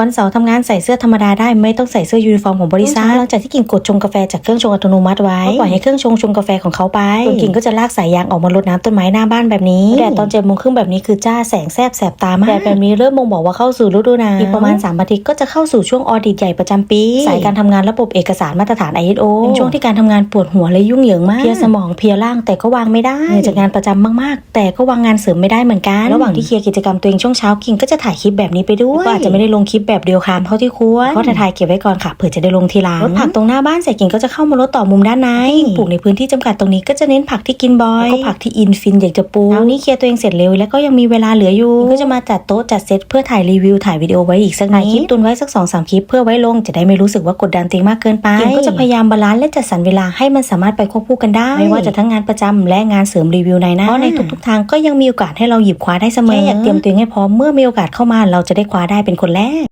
วันเสาร์ทำงานใส่เสื้อธรรมดาได้ไม่ต้องใส่เสื้อยูนิฟอร์มของบริษัทหลังจากที่กิ่งกดชงกาแฟจากเครื่องชงอัตโนมัติไว้ก็ปล่อยให้เครื่องชงชงกาแฟของเขาไปส่วนกิ่งก็จะลากสายยางออกมารดน้ำต้นไม้หน้าบ้านแบบนี้แดดตอนเจ็ดโมงครึ่งแบบนี้คือจ้าแสงแสบแสบตามากแดดแบบนี้เริ่มบ่งบอกว่าเข้าสู่ฤดูหนาวอีกประมาณ3อาทิตย์ก็จะเข้าสู่ช่วงออดิตใหญ่ประจำปี สายการทำงานระบบเอกสารมาตรฐาน ISO เป็นช่วงที่การทำงานปวดหัวและยุ่งเหยิงมากเพลียสมองเพลียร่างแต่ก็วางไม่ได้เหนื่อยจากงานประจำมากๆ แต่ก็วางงานเสริมไม่ได้เหมือนกัน ระหว่างที่เคลียร์กิจกรรมตัวเองช่วงเช้ากิ่งก็จะถ่ายคลิปแบบนี้ไปด้วยก็อาจจะไม่ได้ลงคลิปแบบเดียวคามเท่าที่ควรเพราะถ่ายเก็บไว้ก่อนค่ะเผื่อจะได้ลงทีหลังรถผักตรงหน้าบ้านเสร็จกิ่งก็จะเข้ามาลดต่อมุมด้านในปลูกในพื้นที่จำกัดตรงนี้ก็จะเน้นผักที่กินบ่อยแล้วก็ผักที่อินฟินอยากจะปลูกเช้านี้เคลียร์ตัวเองเสร็จเร็วแล้วก็ยังมีเวลาเหลืออยู่กิ่งก็จะมาจัดโต๊ะจัดเซตเพื่อถ่ายรีวิวถ่ายวิดีโอไว้อีกสักนิดคลิปตุนไว้สักสองสามคลิปเพื่อไว้ลงจะได้ไม่รู้สึกว่ากดดันตัวเองมากเกินไปกิ่งก็จะพยายามบาลานซ์และจัดสรรเวลาให้มันสามารถไปควบคู่กันได้ ไม่ว่าจะทั้งงานประจำและงานเสริมรีวิวในหน้าเพราะในทุกๆทางก็ยังมีโอกาสให้เราหยิบคว้าได้เสมอแค่อยากเตรียมตัวเองให้พร้อมเมื่อมีโอกาสเข้ามาเราจะได้คว้าได้เป็นคนแรก